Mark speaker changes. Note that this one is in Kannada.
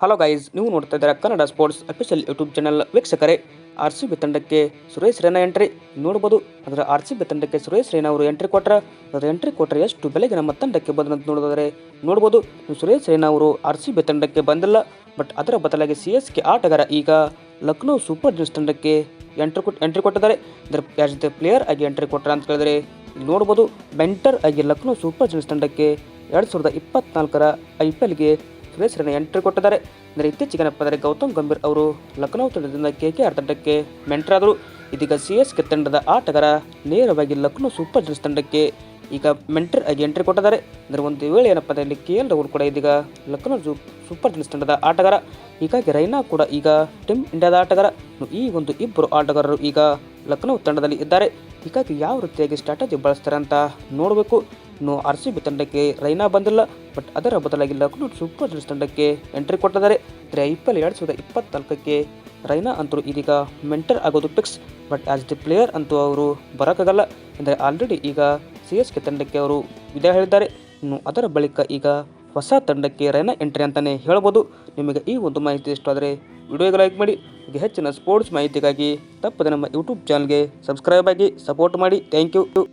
Speaker 1: ಹಲೋ ಗೈಸ್ ನೀವು ನೋಡ್ತಾ ಇದ್ದೀರಾ Kannada sports official YouTube channel ವೀಕ್ಷಕರೇ ಆರ್ ಸಿ ಬಿ ತಂಡಕ್ಕೆ ಸುರೇಶ್ ರೈನಾ ಎಂಟ್ರಿ ನೋಡ್ಬೋದು, ಅದರ ಆರ್ ಸಿ ಬಿ ತಂಡಕ್ಕೆ ಸುರೇಶ್ ರೈನಾ ಅವರು ಎಂಟ್ರಿ ಕೊಟ್ಟರೆ ಅದರ ಎಂಟ್ರಿ ಕೊಟ್ಟರೆ ಎಷ್ಟು ಬೆಲೆಗೆ ನಮ್ಮ ತಂಡಕ್ಕೆ ಬಂದಂತ ನೋಡಿದರೆ ನೋಡ್ಬೋದು, ಸುರೇಶ್ ರೈನಾ ಅವರು ಆರ್ ಸಿ ಬಿ ತಂಡಕ್ಕೆ ಬಂದಿಲ್ಲ ಬಟ್ ಅದರ ಬದಲಾಗಿ ಸಿ ಎಸ್ ಕೆ ಆಟಗಾರ ಈಗ ಲಕ್ನೋ ಸೂಪರ್ ಜಿಂಗ್ಸ್ ತಂಡಕ್ಕೆ ಎಂಟ್ರಿ ಕೊಟ್ಟು ಎಂಟ್ರಿ ಕೊಟ್ಟಿದ್ದಾರೆ. ಅದರ ಆಸ್ ದ ಪ್ಲೇಯರ್ ಆಗಿ ಎಂಟ್ರಿ ಕೊಟ್ಟರೆ ಅಂತ ಹೇಳಿದ್ರೆ ನೋಡ್ಬೋದು ಮೆಂಟರ್ ಆಗಿ ಲಕ್ನೋ ಸೂಪರ್ ಜಿಂಗ್ಸ್ ತಂಡಕ್ಕೆ ಎರಡು ಸಾವಿರದ ಇಪ್ಪತ್ನಾಲ್ಕರ ಐ ಪಿ ಎಲ್ಗೆ ರೈನಾ ಎಂಟ್ರಿ ಕೊಟ್ಟಿದ್ದಾರೆ. ಅಂದರೆ ಇತ್ತೀಚೆಗೆ ಅಂದರೆ ಗೌತಮ್ ಗಂಭೀರ್ ಅವರು ಲಖನೌ ತಂಡದಿಂದ ಕೆ ಕೆ ಆರ್ ತಂಡಕ್ಕೆ ಮೆಂಟರ್ ಆದರು ಇದೀಗ ಸಿ ಎಸ್ ಕೆ ತಂಡದ ಆಟಗಾರ ನೇರವಾಗಿ ಲಕ್ನೋ ಸೂಪರ್ ಜೈನ್ಸ್ ತಂಡಕ್ಕೆ ಈಗ ಮೆಂಟರ್ ಆಗಿ ಎಂಟ್ರಿ ಕೊಟ್ಟಿದ್ದಾರೆ. ಅಂದರೆ ಒಂದು ವೇಳೆ ಏನಪ್ಪ ಅಂದರೆ ಕೆ ಎಲ್ ರಾಹುಲ್ ಕೂಡ ಇದೀಗ ಲಕ್ನೋ ಸೂಪರ್ ಜೈನ್ಸ್ ತಂಡದ ಆಟಗಾರ. ಹೀಗಾಗಿ ರೈನಾ ಕೂಡ ಈಗ ಟೀಮ್ ಇಂಡಿಯಾದ ಆಟಗಾರ. ಈ ಒಂದು ಇಬ್ಬರು ಆಟಗಾರರು ಈಗ ಲಕ್ನೋ ತಂಡದಲ್ಲಿ ಇದ್ದಾರೆ. ಹೀಗಾಗಿ ಯಾವ ರೀತಿಯಾಗಿ ಸ್ಟ್ರಾಟಜಿ ಬಳಸ್ತಾರೆ ಅಂತ ನೋಡಬೇಕು. ಇನ್ನು ಆರ್ ಸಿ ಬಿ ತಂಡಕ್ಕೆ ರೈನಾ ಬಂದಿಲ್ಲ ಬಟ್ ಅದರ ಬದಲಾಗಿ ಲಕ್ನೋ ಸೂಪರ್ ಜೈನ್ಸ್ ತಂಡಕ್ಕೆ ಎಂಟ್ರಿ ಕೊಟ್ಟಿದ್ದಾರೆ. ಅಂದರೆ ಐ ಪಿ ಎರಡು ಸಾವಿರದ ಇಪ್ಪತ್ನಾಲ್ಕಕ್ಕೆ ರೈನಾ ಅಂತೂ ಇದೀಗ ಮೆಂಟರ್ ಆಗೋದು fix but as the player ಅಂತೂ ಅವರು ಬರೋಕ್ಕಾಗಲ್ಲ. ಅಂದರೆ ಆಲ್ರೆಡಿ ಈಗ ಸಿ ಎಸ್ ಕೆ ತಂಡಕ್ಕೆ ಅವರು ವಿದಾಯ ಹೇಳಿದ್ದಾರೆ. ಇನ್ನು ಅದರ ಬಳಿಕ ಈಗ ಹೊಸ ತಂಡಕ್ಕೆ ರೈನಾ ಎಂಟ್ರಿ ಅಂತಲೇ ಹೇಳ್ಬೋದು. ನಿಮಗೆ ಈ ಒಂದು ಮಾಹಿತಿ ಇಷ್ಟವಾದರೆ ವಿಡಿಯೋಗೆ ಲೈಕ್ ಮಾಡಿ. ಹೆಚ್ಚಿನ ಸ್ಪೋರ್ಟ್ಸ್ ಮಾಹಿತಿಗಾಗಿ ತಪ್ಪದೆ ನಮ್ಮ ಯೂಟ್ಯೂಬ್ ಚಾನಲ್ಗೆ ಸಬ್ಸ್ಕ್ರೈಬ್ ಆಗಿ ಸಪೋರ್ಟ್ ಮಾಡಿ. Thank you